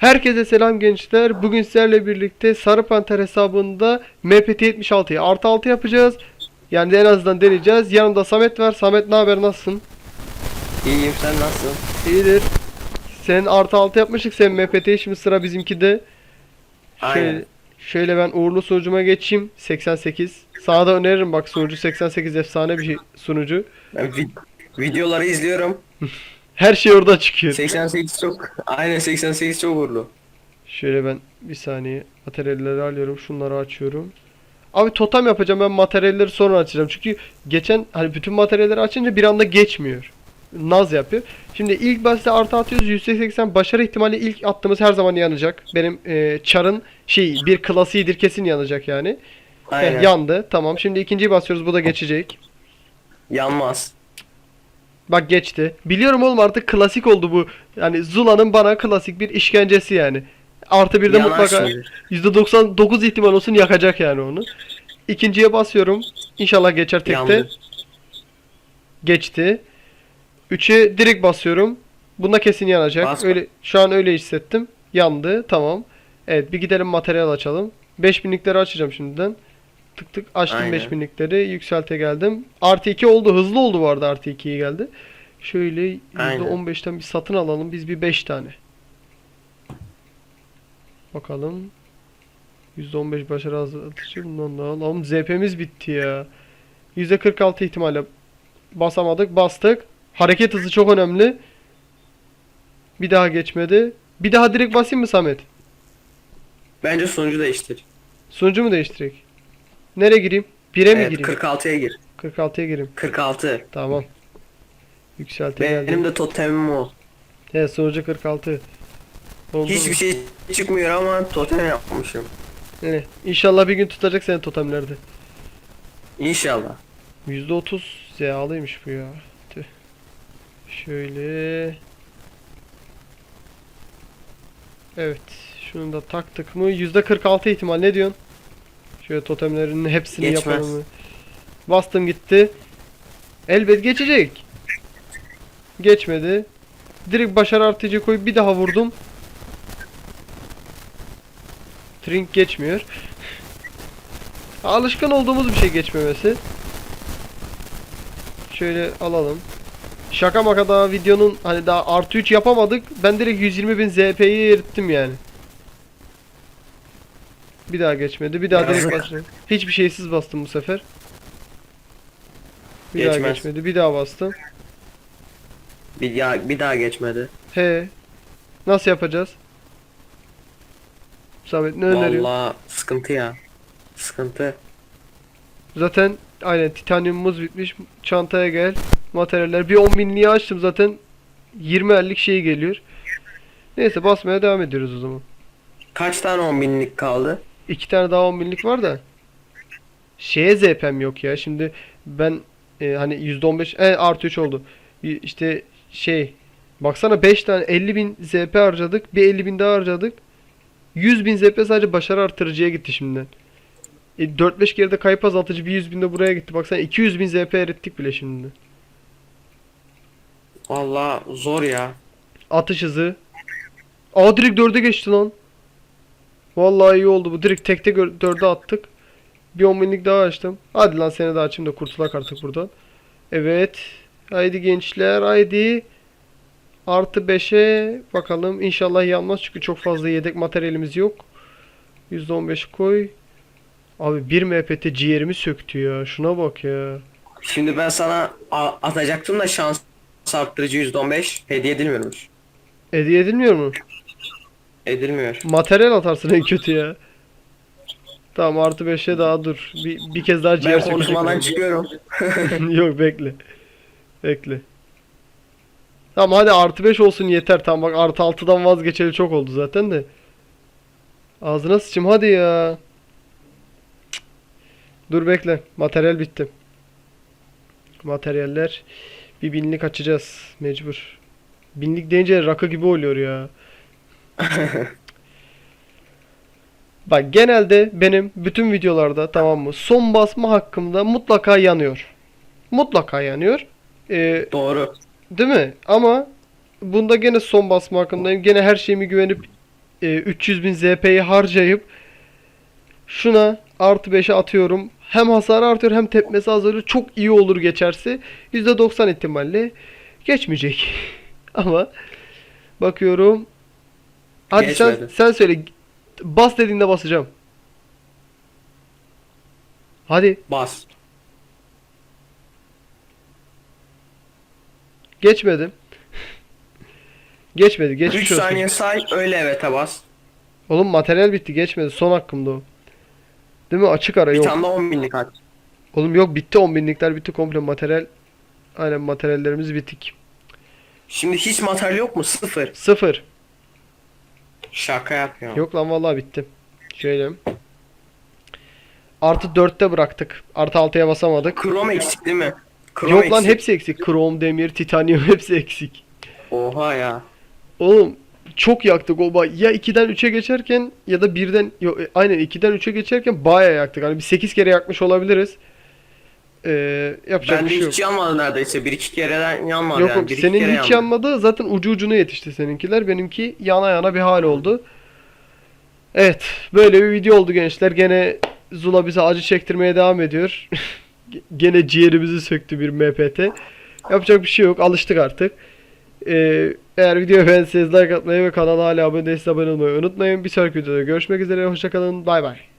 Herkese selam gençler. Bugün sizlerle birlikte Sarı Panter hesabında MPT 76'yı artı 6 yapacağız. Yani en azından deneyeceğiz. Yanımda Samet var. Samet ne haber nasılsın? İyiyim sen nasılsın? İyidir. Sen artı 6 yapmıştık. Sen MPT şimdi sıra bizimki de. Şöyle, Aynen. şöyle ben uğurlu sunucuma geçeyim. 88. Sana da öneririm bak sunucu 88 efsane bir şey, sunucu. Ben vi- videoları izliyorum. Her şey orada çıkıyor. 88 çok. Aynen 88 çok uğurlu. Şöyle ben bir saniye materyalleri alıyorum. Şunları açıyorum. Abi totem yapacağım ben materyalleri sonra açacağım. Çünkü geçen hani bütün materyalleri açınca bir anda geçmiyor. Naz yapıyor. Şimdi ilk başta artı atıyoruz. %80 başarı ihtimali ilk attığımız her zaman yanacak. Benim e, çarın şey bir klasiğidir kesin yanacak yani. Aynen. Heh, yandı. Tamam. Şimdi ikinciyi basıyoruz. Bu da geçecek. Yanmaz. Bak geçti. Biliyorum oğlum artık klasik oldu bu. Yani Zula'nın bana klasik bir işkencesi yani. Artı bir de mutlaka şimdi. %99 ihtimal olsun yakacak yani onu. İkinciye basıyorum. İnşallah geçer tekte. Yandı. Geçti. Üçe direkt basıyorum. Bunda kesin yanacak. Basma. Öyle şu an öyle hissettim. Yandı. Tamam. Evet bir gidelim materyal açalım. 5000'likleri açacağım şimdiden. Tık tık açtım Aynen. 5000'likleri. Yükselte geldim. Artı 2 oldu. Hızlı oldu bu arada artı 2'yi geldi. Şöyle Aynen. %15'ten bir satın alalım. Biz bir 5 tane. Bakalım. %15 başarı azaltıcı. Bundan da alalım. ZP'miz bitti ya. %46 ihtimalle basamadık. Bastık. Hareket hızı çok önemli. Bir daha geçmedi. Bir daha direkt basayım mı Samet? Bence sonucu değiştir. Sunucu mu değiştirek? Nereye gireyim? 1'e mi Evet gireyim? 46'ya gir. 46'ya gireyim. 46. Tamam. Yükselte geldim. Benim de totemim o. Evet sunucu 46. Oldu Hiçbir mu? şey çıkmıyor ama totem yapmışım. Evet. İnşallah bir gün tutacak senin totemlerde. İnşallah. %30 ziyalıymış bu ya. Tüh. Şöyle. Evet. Şunu da taktık mı? %46 ihtimal ne diyorsun? Şöyle totemlerin hepsini Geçmez. yapalım? Bastım gitti. Elbet geçecek. Geçmedi. Direkt başarı artıcı koyup bir daha vurdum. Trink geçmiyor. Alışkın olduğumuz bir şey geçmemesi. Şöyle alalım. Şaka maka daha videonun hani daha artı 3 yapamadık. Ben direkt 120 bin ZP'yi erittim yani. Bir daha geçmedi. Bir daha direkt bastım. Hiçbir şeysiz bastım bu sefer. Bir daha Geçmez. geçmedi. Bir daha bastım. Bir, ya, bir daha geçmedi. He. Nasıl yapacağız? Samet ne öneriyor? Vallahi sıkıntı ya. Sıkıntı. Zaten aynen titanyumumuz bitmiş. Çantaya gel. Materyaller. Bir 10 binliği açtım zaten. 20-50'lik şey geliyor. Neyse basmaya devam ediyoruz o zaman. Kaç tane 10 binlik kaldı? İki tane daha 10 binlik var da. Şeye ZP'm yok ya. Şimdi ben e, hani %15 e, artı 3 oldu. İşte şey baksana 5 tane 50 bin ZP harcadık. Bir 50 bin daha harcadık. 100 bin ZP sadece başarı artırıcıya gitti şimdiden. E, 4-5 geride kayıp azaltıcı bir 100 bin de buraya gitti. Baksana 200 bin ZP erittik bile şimdi. Vallahi zor ya. Atış hızı. Aa direkt 4'e geçti lan. Vallahi iyi oldu bu. Direkt tekte 4'e attık. Bir 10 binlik daha açtım. Hadi lan seni de açayım da kurtulak artık buradan. Evet. Haydi gençler haydi. Artı 5'e bakalım. İnşallah yanmaz çünkü çok fazla yedek materyalimiz yok. %15 koy. Abi 1 MPT ciğerimi söktü ya. Şuna bak ya. Şimdi ben sana atacaktım da şans arttırıcı %15 hediye edilmiyormuş. Hediye edilmiyor mu? Edilmiyor. Materyal atarsın en kötü ya. Tamam artı 5'e daha dur. Bir, bir kez daha ciğer Ben konuşmadan çıkıyorum. Yok bekle. Bekle. Tamam hadi artı 5 olsun yeter. Tamam bak artı 6'dan vazgeçeli çok oldu zaten de. Ağzına sıçayım hadi ya. Cık. Dur bekle. Materyal bitti. Materyaller. Bir binlik açacağız. Mecbur. Binlik deyince rakı gibi oluyor ya. Bak genelde benim bütün videolarda tamam mı son basma hakkımda mutlaka yanıyor. Mutlaka yanıyor. Ee, Doğru. değil mi? Ama bunda gene son basma hakkındayım. Gene her şeyimi güvenip e, 300 bin ZP'yi harcayıp şuna artı 5'e atıyorum. Hem hasarı artıyor hem tepmesi azalıyor. Çok iyi olur geçerse. %90 ihtimalle geçmeyecek. Ama bakıyorum. Hadi sen, Geçmedi. sen söyle. Bas dediğinde basacağım. Hadi Bas. geçmedi. geçmedi. 3 Geçmiş olsun. saniye say öyle evet'e bas. Oğlum materyal bitti geçmedi. Son hakkımda o. Değil mi? Açık ara Bir yok. tane de 10 binlik at. Oğlum yok bitti 10 binlikler bitti komple materyal. Aynen materyallerimiz bitik. Şimdi hiç materyal yok mu? Sıfır. Sıfır. Şaka yapıyorum. Yok lan vallahi bitti. Şöyle. Artı 4'te bıraktık. Artı 6'ya basamadık. Krom eksik değil mi? Krom Yok lan eksik. hepsi eksik. Krom, demir, titanyum hepsi eksik. Oha ya. Oğlum çok yaktık o ba- ya 2'den 3'e geçerken ya da 1'den yok e, aynen 2'den 3'e geçerken bayağı yaktık. Hani bir 8 kere yakmış olabiliriz. Ee, yapacak Bende bir şey yok. hiç yanmadı neredeyse. Bir iki kereden yanmadı Yok yani. yok Bir iki senin kere hiç yandı. yanmadı zaten ucu ucuna yetişti seninkiler benimki yana yana bir hal oldu. Evet böyle bir video oldu gençler gene Zula bize acı çektirmeye devam ediyor. gene ciğerimizi söktü bir MPT. Yapacak bir şey yok alıştık artık. Ee, eğer videoyu beğendiyseniz like atmayı ve kanala hala abone değilseniz abone olmayı unutmayın. Bir sonraki videoda görüşmek üzere hoşçakalın bay bay.